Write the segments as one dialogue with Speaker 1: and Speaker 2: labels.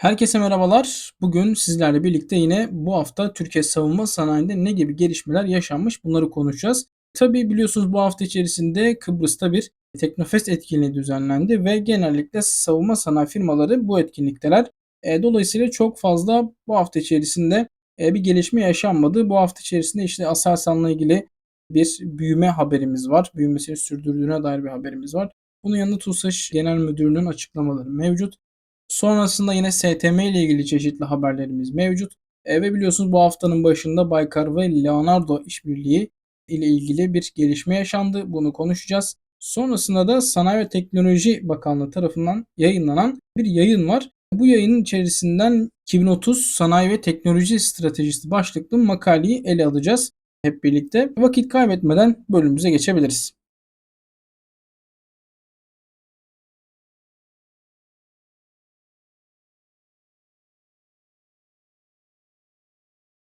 Speaker 1: Herkese merhabalar. Bugün sizlerle birlikte yine bu hafta Türkiye savunma sanayinde ne gibi gelişmeler yaşanmış bunları konuşacağız. Tabii biliyorsunuz bu hafta içerisinde Kıbrıs'ta bir Teknofest etkinliği düzenlendi ve genellikle savunma sanayi firmaları bu etkinlikteler. E, dolayısıyla çok fazla bu hafta içerisinde e, bir gelişme yaşanmadı. Bu hafta içerisinde işte Aselsan'la ilgili bir büyüme haberimiz var. Büyümesini sürdürdüğüne dair bir haberimiz var. Bunun yanında TUSAŞ Genel Müdürü'nün açıklamaları mevcut. Sonrasında yine STM ile ilgili çeşitli haberlerimiz mevcut. E, ve biliyorsunuz bu haftanın başında Baykar ve Leonardo işbirliği ile ilgili bir gelişme yaşandı. Bunu konuşacağız. Sonrasında da Sanayi ve Teknoloji Bakanlığı tarafından yayınlanan bir yayın var. Bu yayının içerisinden 2030 Sanayi ve Teknoloji Stratejisi başlıklı makaleyi ele alacağız hep birlikte. Vakit kaybetmeden bölümümüze geçebiliriz.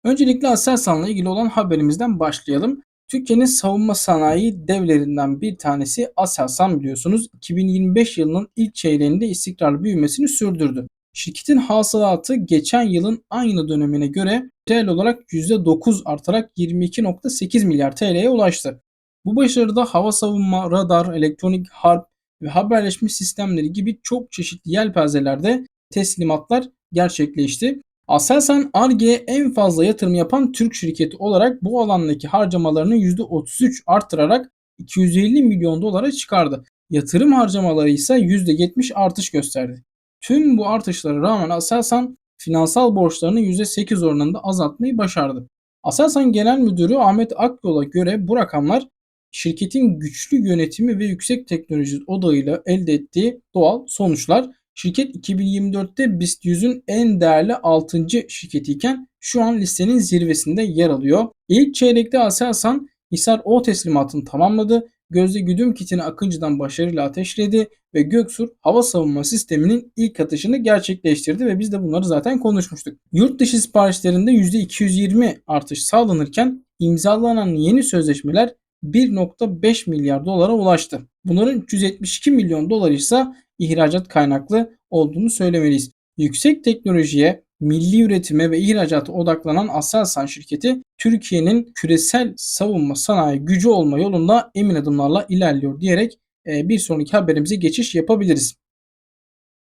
Speaker 1: Öncelikle Aselsan'la ilgili olan haberimizden başlayalım. Türkiye'nin savunma sanayi devlerinden bir tanesi Aselsan biliyorsunuz 2025 yılının ilk çeyreğinde istikrarlı büyümesini sürdürdü. Şirketin hasılatı geçen yılın aynı dönemine göre reel olarak %9 artarak 22.8 milyar TL'ye ulaştı. Bu başarıda hava savunma, radar, elektronik harp ve haberleşme sistemleri gibi çok çeşitli yelpazelerde teslimatlar gerçekleşti. Aselsan Ar-Ge'ye en fazla yatırım yapan Türk şirketi olarak bu alandaki harcamalarını %33 arttırarak 250 milyon dolara çıkardı. Yatırım harcamaları ise %70 artış gösterdi. Tüm bu artışlara rağmen Aselsan finansal borçlarını %8 oranında azaltmayı başardı. Aselsan Genel Müdürü Ahmet Akyol'a göre bu rakamlar şirketin güçlü yönetimi ve yüksek teknoloji odağıyla elde ettiği doğal sonuçlar Şirket 2024'te BIST 100'ün en değerli 6. şirketiyken şu an listenin zirvesinde yer alıyor. İlk çeyrekte Aselsan Hisar O teslimatını tamamladı. Gözde güdüm kitini Akıncı'dan başarıyla ateşledi ve Göksur hava savunma sisteminin ilk atışını gerçekleştirdi ve biz de bunları zaten konuşmuştuk. Yurt dışı siparişlerinde %220 artış sağlanırken imzalanan yeni sözleşmeler 1.5 milyar dolara ulaştı. Bunların 372 milyon dolar ise ihracat kaynaklı olduğunu söylemeliyiz. Yüksek teknolojiye, milli üretime ve ihracata odaklanan Aselsan şirketi Türkiye'nin küresel savunma sanayi gücü olma yolunda emin adımlarla ilerliyor diyerek e, bir sonraki haberimize geçiş yapabiliriz.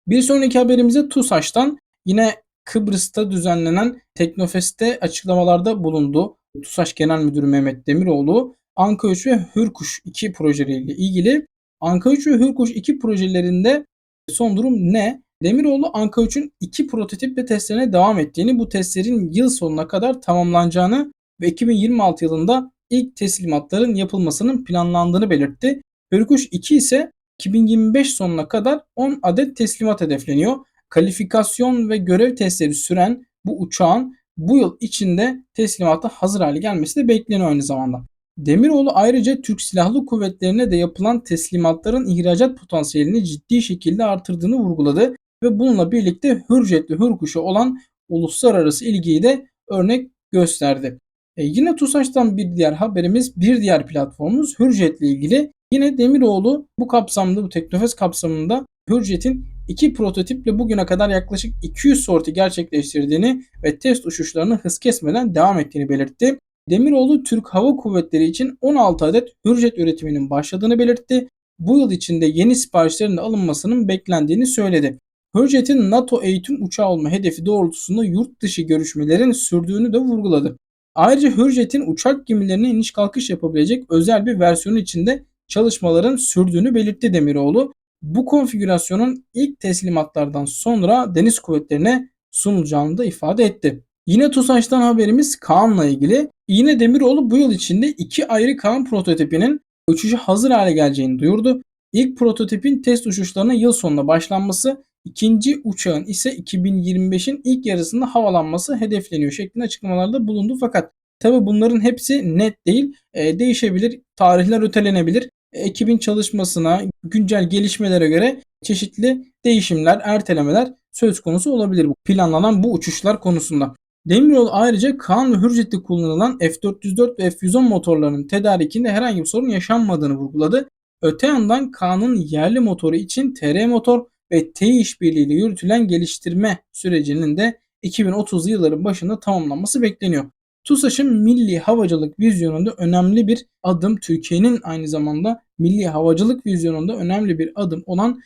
Speaker 1: Bir sonraki haberimize TUSAŞ'tan yine Kıbrıs'ta düzenlenen Teknofest'te açıklamalarda bulundu. TUSAŞ Genel Müdürü Mehmet Demiroğlu, Anka 3 ve Hürkuş 2 projeleriyle ilgili Anka 3 ve Hürkuş 2 projelerinde son durum ne? Demiroğlu Anka 3'ün iki prototip ve testlerine devam ettiğini, bu testlerin yıl sonuna kadar tamamlanacağını ve 2026 yılında ilk teslimatların yapılmasının planlandığını belirtti. Hürkuş 2 ise 2025 sonuna kadar 10 adet teslimat hedefleniyor. Kalifikasyon ve görev testleri süren bu uçağın bu yıl içinde teslimata hazır hale gelmesi de bekleniyor aynı zamanda. Demiroğlu ayrıca Türk Silahlı Kuvvetleri'ne de yapılan teslimatların ihracat potansiyelini ciddi şekilde artırdığını vurguladı ve bununla birlikte Hürjet ve Hürkuş'a olan uluslararası ilgiyi de örnek gösterdi. E yine TUSAŞ'tan bir diğer haberimiz, bir diğer platformumuz Hürjet ile ilgili. Yine Demiroğlu bu kapsamda, bu Teknofest kapsamında Hürjet'in iki prototiple bugüne kadar yaklaşık 200 sorti gerçekleştirdiğini ve test uçuşlarını hız kesmeden devam ettiğini belirtti. Demiroğlu Türk Hava Kuvvetleri için 16 adet Hürjet üretiminin başladığını belirtti. Bu yıl içinde yeni siparişlerin de alınmasının beklendiğini söyledi. Hürjet'in NATO eğitim uçağı olma hedefi doğrultusunda yurt dışı görüşmelerin sürdüğünü de vurguladı. Ayrıca Hürjet'in uçak gemilerine iniş kalkış yapabilecek özel bir versiyonu içinde çalışmaların sürdüğünü belirtti Demiroğlu. Bu konfigürasyonun ilk teslimatlardan sonra deniz kuvvetlerine sunulacağını da ifade etti. Yine TUSAŞ'tan haberimiz Kaan'la ilgili. Yine Demiroğlu bu yıl içinde iki ayrı Kaan prototipinin uçuşu hazır hale geleceğini duyurdu. İlk prototipin test uçuşlarına yıl sonunda başlanması, ikinci uçağın ise 2025'in ilk yarısında havalanması hedefleniyor şeklinde açıklamalarda bulundu. Fakat tabi bunların hepsi net değil, e, değişebilir, tarihler ötelenebilir. E, ekibin çalışmasına, güncel gelişmelere göre çeşitli değişimler, ertelemeler söz konusu olabilir planlanan bu uçuşlar konusunda. Demiryolu ayrıca Kaan ve Hürjet'te kullanılan F404 ve F110 motorlarının tedarikinde herhangi bir sorun yaşanmadığını vurguladı. Öte yandan Kaan'ın yerli motoru için TR motor ve TEİ işbirliğiyle yürütülen geliştirme sürecinin de 2030'lu yılların başında tamamlanması bekleniyor. TUSAŞ'ın milli havacılık vizyonunda önemli bir adım, Türkiye'nin aynı zamanda milli havacılık vizyonunda önemli bir adım olan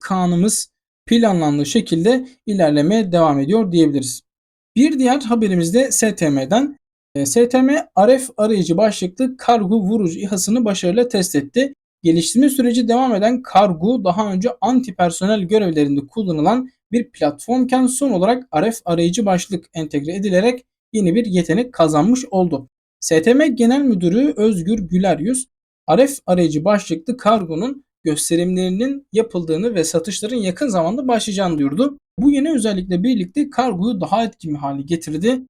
Speaker 1: kanımız planlandığı şekilde ilerlemeye devam ediyor diyebiliriz. Bir diğer haberimiz de STM'den. E, STM RF arayıcı başlıklı kargo vurucu İHA'sını başarıyla test etti. Geliştirme süreci devam eden kargo daha önce anti personel görevlerinde kullanılan bir platformken son olarak RF arayıcı başlık entegre edilerek yeni bir yetenek kazanmış oldu. STM Genel Müdürü Özgür Güler Yüz, RF arayıcı başlıklı kargonun gösterimlerinin yapıldığını ve satışların yakın zamanda başlayacağını duyurdu. Bu yeni özellikle birlikte kargoyu daha etkin bir hale getirdi.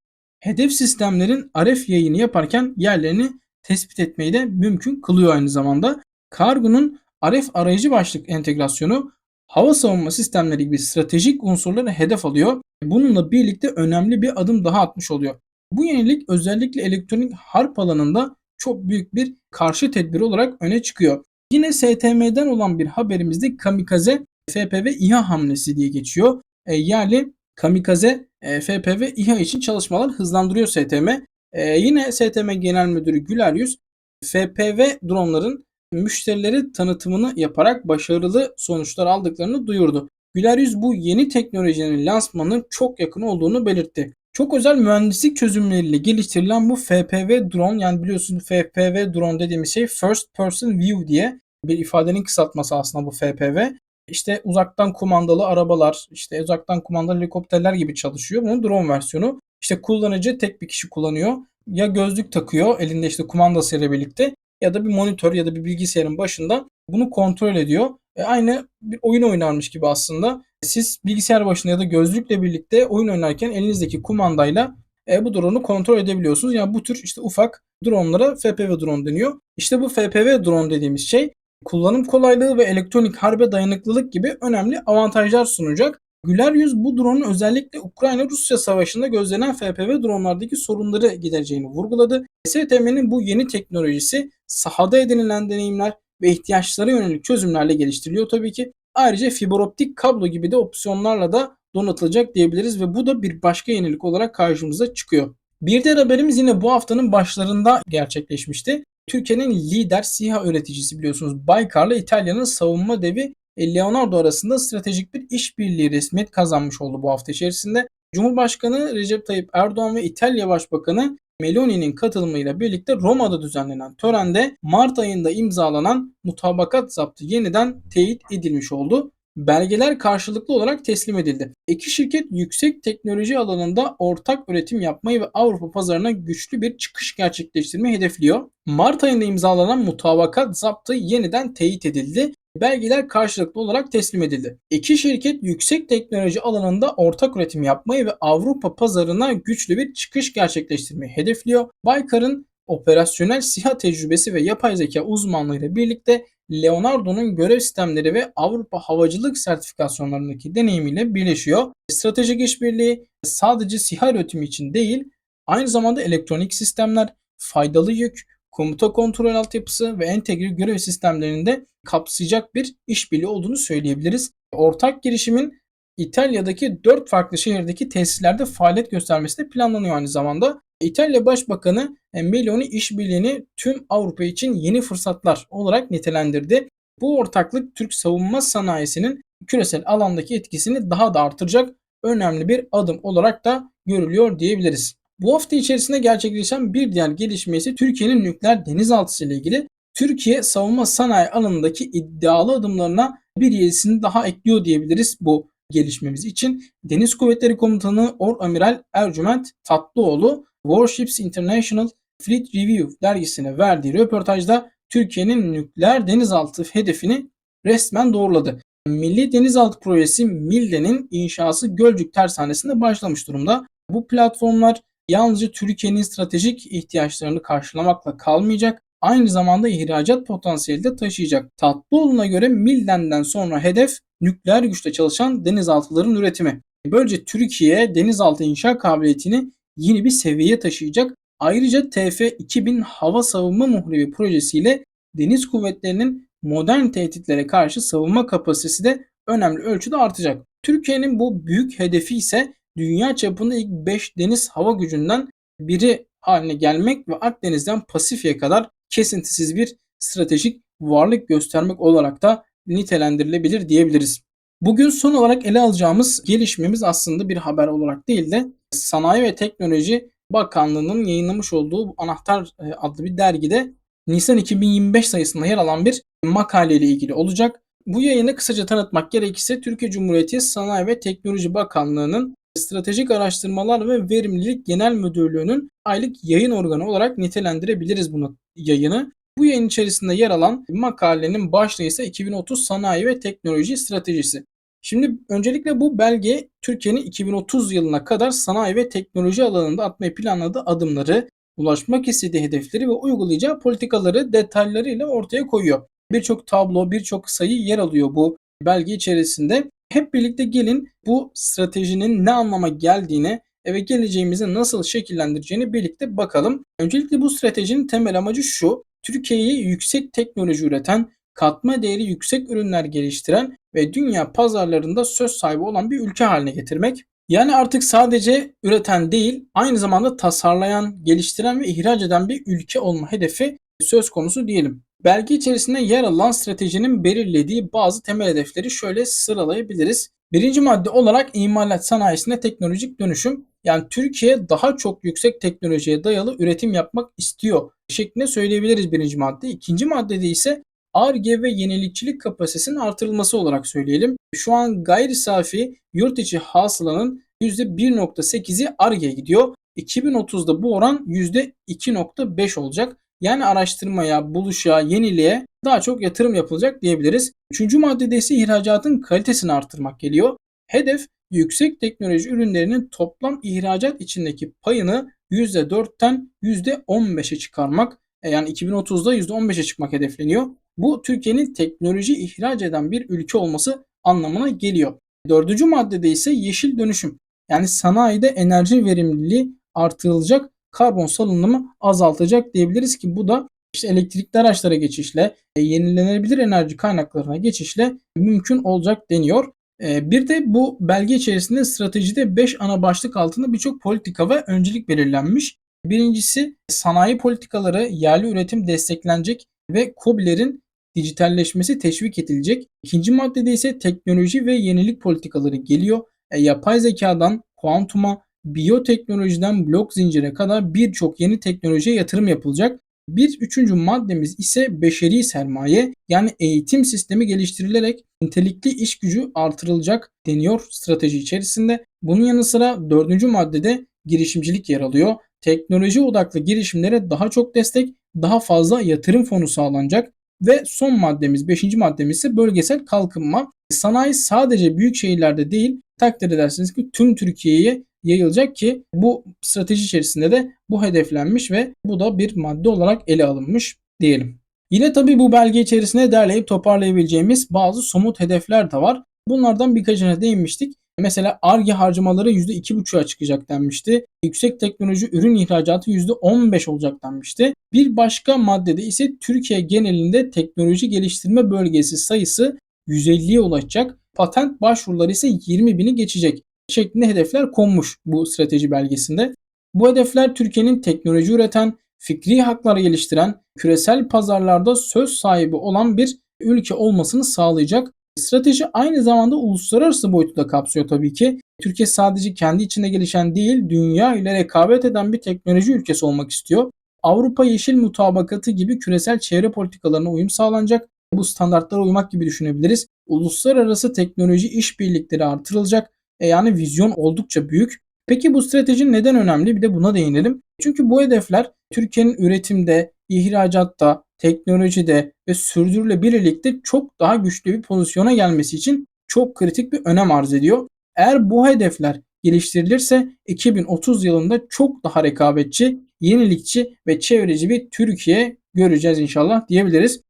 Speaker 1: Hedef sistemlerin RF yayını yaparken yerlerini tespit etmeyi de mümkün kılıyor aynı zamanda. Kargo'nun RF arayıcı başlık entegrasyonu hava savunma sistemleri gibi stratejik unsurları hedef alıyor. Bununla birlikte önemli bir adım daha atmış oluyor. Bu yenilik özellikle elektronik harp alanında çok büyük bir karşı tedbir olarak öne çıkıyor. Yine STM'den olan bir haberimizde kamikaze FPV İHA hamlesi diye geçiyor. E, yani kamikaze e, FPV İHA için çalışmalar hızlandırıyor STM. E, yine STM Genel Müdürü Güler Yüz FPV dronların müşterilere tanıtımını yaparak başarılı sonuçlar aldıklarını duyurdu. Güler Yüz bu yeni teknolojinin lansmanının çok yakın olduğunu belirtti. Çok özel mühendislik çözümleriyle geliştirilen bu FPV drone yani biliyorsunuz FPV drone dediğimiz şey First Person View diye bir ifadenin kısaltması aslında bu FPV. İşte uzaktan kumandalı arabalar, işte uzaktan kumandalı helikopterler gibi çalışıyor. Bunun drone versiyonu. İşte kullanıcı tek bir kişi kullanıyor. Ya gözlük takıyor elinde işte kumandasıyla birlikte ya da bir monitör ya da bir bilgisayarın başında bunu kontrol ediyor. E aynı bir oyun oynarmış gibi aslında. Siz bilgisayar başında ya da gözlükle birlikte oyun oynarken elinizdeki kumandayla e, bu drone'u kontrol edebiliyorsunuz. Yani bu tür işte ufak drone'lara FPV drone deniyor. İşte bu FPV drone dediğimiz şey kullanım kolaylığı ve elektronik harbe dayanıklılık gibi önemli avantajlar sunacak. Güler Yüz bu drone'un özellikle Ukrayna-Rusya savaşında gözlenen FPV dronlardaki sorunları gidereceğini vurguladı. STM'nin bu yeni teknolojisi sahada edinilen deneyimler ve ihtiyaçlara yönelik çözümlerle geliştiriliyor tabii ki. Ayrıca fiberoptik kablo gibi de opsiyonlarla da donatılacak diyebiliriz ve bu da bir başka yenilik olarak karşımıza çıkıyor. Bir diğer haberimiz yine bu haftanın başlarında gerçekleşmişti. Türkiye'nin lider SİHA üreticisi biliyorsunuz Baykar'la İtalya'nın savunma devi Leonardo arasında stratejik bir işbirliği resmiyet kazanmış oldu bu hafta içerisinde. Cumhurbaşkanı Recep Tayyip Erdoğan ve İtalya Başbakanı Meloni'nin katılımıyla birlikte Roma'da düzenlenen törende Mart ayında imzalanan mutabakat zaptı yeniden teyit edilmiş oldu. Belgeler karşılıklı olarak teslim edildi. İki şirket yüksek teknoloji alanında ortak üretim yapmayı ve Avrupa pazarına güçlü bir çıkış gerçekleştirmeyi hedefliyor. Mart ayında imzalanan mutabakat zaptı yeniden teyit edildi belgeler karşılıklı olarak teslim edildi. İki şirket yüksek teknoloji alanında ortak üretim yapmayı ve Avrupa pazarına güçlü bir çıkış gerçekleştirmeyi hedefliyor. Baykar'ın operasyonel SİHA tecrübesi ve yapay zeka uzmanlığıyla birlikte Leonardo'nun görev sistemleri ve Avrupa havacılık sertifikasyonlarındaki deneyimiyle birleşiyor. Stratejik işbirliği sadece SİHA üretimi için değil, aynı zamanda elektronik sistemler, faydalı yük, komuta kontrol altyapısı ve entegre görev sistemlerinde kapsayacak bir işbirliği olduğunu söyleyebiliriz. Ortak girişimin İtalya'daki 4 farklı şehirdeki tesislerde faaliyet göstermesi de planlanıyor aynı zamanda. İtalya Başbakanı Meloni işbirliğini tüm Avrupa için yeni fırsatlar olarak nitelendirdi. Bu ortaklık Türk savunma sanayisinin küresel alandaki etkisini daha da artıracak önemli bir adım olarak da görülüyor diyebiliriz. Bu hafta içerisinde gerçekleşen bir diğer gelişme ise Türkiye'nin nükleer denizaltısı ile ilgili Türkiye savunma sanayi alanındaki iddialı adımlarına bir yenisini daha ekliyor diyebiliriz bu gelişmemiz için. Deniz Kuvvetleri Komutanı Or Amiral Ercüment Tatlıoğlu Warships International Fleet Review dergisine verdiği röportajda Türkiye'nin nükleer denizaltı hedefini resmen doğruladı. Milli Denizaltı Projesi MILDE'nin inşası Gölcük Tersanesi'nde başlamış durumda. Bu platformlar yalnızca Türkiye'nin stratejik ihtiyaçlarını karşılamakla kalmayacak, aynı zamanda ihracat potansiyeli de taşıyacak. Tatlıoğlu'na göre Milden'den sonra hedef nükleer güçle çalışan denizaltıların üretimi. Böylece Türkiye denizaltı inşa kabiliyetini yeni bir seviyeye taşıyacak. Ayrıca TF-2000 hava savunma muhrebi projesiyle deniz kuvvetlerinin modern tehditlere karşı savunma kapasitesi de önemli ölçüde artacak. Türkiye'nin bu büyük hedefi ise dünya çapında ilk 5 deniz hava gücünden biri haline gelmek ve Akdeniz'den Pasifik'e kadar kesintisiz bir stratejik varlık göstermek olarak da nitelendirilebilir diyebiliriz. Bugün son olarak ele alacağımız gelişmemiz aslında bir haber olarak değil de Sanayi ve Teknoloji Bakanlığı'nın yayınlamış olduğu Anahtar e, adlı bir dergide Nisan 2025 sayısında yer alan bir makale ile ilgili olacak. Bu yayını kısaca tanıtmak gerekirse Türkiye Cumhuriyeti Sanayi ve Teknoloji Bakanlığı'nın Stratejik Araştırmalar ve Verimlilik Genel Müdürlüğü'nün aylık yayın organı olarak nitelendirebiliriz bunu yayını. Bu yayın içerisinde yer alan makalenin başlığı ise 2030 Sanayi ve Teknoloji Stratejisi. Şimdi öncelikle bu belge Türkiye'nin 2030 yılına kadar sanayi ve teknoloji alanında atmayı planladığı adımları, ulaşmak istediği hedefleri ve uygulayacağı politikaları detaylarıyla ortaya koyuyor. Birçok tablo, birçok sayı yer alıyor bu belge içerisinde. Hep birlikte gelin bu stratejinin ne anlama geldiğini ve geleceğimizi nasıl şekillendireceğini birlikte bakalım. Öncelikle bu stratejinin temel amacı şu. Türkiye'yi yüksek teknoloji üreten, katma değeri yüksek ürünler geliştiren ve dünya pazarlarında söz sahibi olan bir ülke haline getirmek. Yani artık sadece üreten değil, aynı zamanda tasarlayan, geliştiren ve ihraç eden bir ülke olma hedefi söz konusu diyelim. Belge içerisinde yer alan stratejinin belirlediği bazı temel hedefleri şöyle sıralayabiliriz. Birinci madde olarak imalat sanayisine teknolojik dönüşüm. Yani Türkiye daha çok yüksek teknolojiye dayalı üretim yapmak istiyor şeklinde söyleyebiliriz birinci madde. İkinci maddede ise ARGE ve yenilikçilik kapasitesinin artırılması olarak söyleyelim. Şu an gayri safi yurt içi hasılanın %1.8'i ARGE'ye gidiyor. 2030'da bu oran %2.5 olacak. Yani araştırmaya, buluşa, yeniliğe daha çok yatırım yapılacak diyebiliriz. Üçüncü maddede ise ihracatın kalitesini artırmak geliyor. Hedef yüksek teknoloji ürünlerinin toplam ihracat içindeki payını %4'ten %15'e çıkarmak. E, yani 2030'da %15'e çıkmak hedefleniyor. Bu Türkiye'nin teknoloji ihraç eden bir ülke olması anlamına geliyor. Dördüncü maddede ise yeşil dönüşüm. Yani sanayide enerji verimliliği artırılacak, karbon salınımı azaltacak diyebiliriz ki bu da işte elektrikli araçlara geçişle, e, yenilenebilir enerji kaynaklarına geçişle mümkün olacak deniyor. E, bir de bu belge içerisinde stratejide 5 ana başlık altında birçok politika ve öncelik belirlenmiş. Birincisi sanayi politikaları yerli üretim desteklenecek ve COBİ'lerin dijitalleşmesi teşvik edilecek. İkinci maddede ise teknoloji ve yenilik politikaları geliyor. E, yapay zekadan kuantuma, biyoteknolojiden blok zincire kadar birçok yeni teknolojiye yatırım yapılacak. Bir üçüncü maddemiz ise beşeri sermaye yani eğitim sistemi geliştirilerek nitelikli iş gücü artırılacak deniyor strateji içerisinde. Bunun yanı sıra dördüncü maddede girişimcilik yer alıyor. Teknoloji odaklı girişimlere daha çok destek, daha fazla yatırım fonu sağlanacak. Ve son maddemiz, beşinci maddemiz ise bölgesel kalkınma. Sanayi sadece büyük şehirlerde değil, takdir edersiniz ki tüm Türkiye'ye yayılacak ki bu strateji içerisinde de bu hedeflenmiş ve bu da bir madde olarak ele alınmış diyelim. Yine tabi bu belge içerisinde derleyip toparlayabileceğimiz bazı somut hedefler de var. Bunlardan birkaçına değinmiştik. Mesela ARGE harcamaları %2,5'a çıkacak denmişti. Yüksek teknoloji ürün ihracatı %15 olacak denmişti. Bir başka maddede ise Türkiye genelinde teknoloji geliştirme bölgesi sayısı 150'ye ulaşacak. Patent başvuruları ise 20 bini geçecek şeklinde hedefler konmuş bu strateji belgesinde. Bu hedefler Türkiye'nin teknoloji üreten, fikri hakları geliştiren, küresel pazarlarda söz sahibi olan bir ülke olmasını sağlayacak. Strateji aynı zamanda uluslararası boyutu da kapsıyor tabii ki. Türkiye sadece kendi içinde gelişen değil, dünya ile rekabet eden bir teknoloji ülkesi olmak istiyor. Avrupa Yeşil Mutabakatı gibi küresel çevre politikalarına uyum sağlanacak. Bu standartlara uymak gibi düşünebiliriz. Uluslararası teknoloji işbirlikleri artırılacak. E yani vizyon oldukça büyük. Peki bu strateji neden önemli? Bir de buna değinelim. Çünkü bu hedefler Türkiye'nin üretimde, ihracatta, teknolojide ve sürdürülebilirlikte çok daha güçlü bir pozisyona gelmesi için çok kritik bir önem arz ediyor. Eğer bu hedefler geliştirilirse 2030 yılında çok daha rekabetçi, yenilikçi ve çevreci bir Türkiye göreceğiz inşallah diyebiliriz.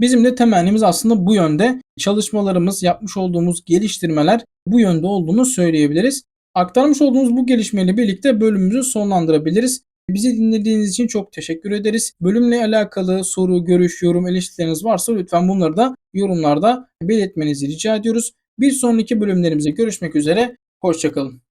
Speaker 1: Bizim de temennimiz aslında bu yönde. Çalışmalarımız, yapmış olduğumuz geliştirmeler bu yönde olduğunu söyleyebiliriz. Aktarmış olduğumuz bu gelişmeyle birlikte bölümümüzü sonlandırabiliriz. Bizi dinlediğiniz için çok teşekkür ederiz. Bölümle alakalı soru, görüş, yorum, eleştirileriniz varsa lütfen bunları da yorumlarda belirtmenizi rica ediyoruz. Bir sonraki bölümlerimize görüşmek üzere. Hoşçakalın.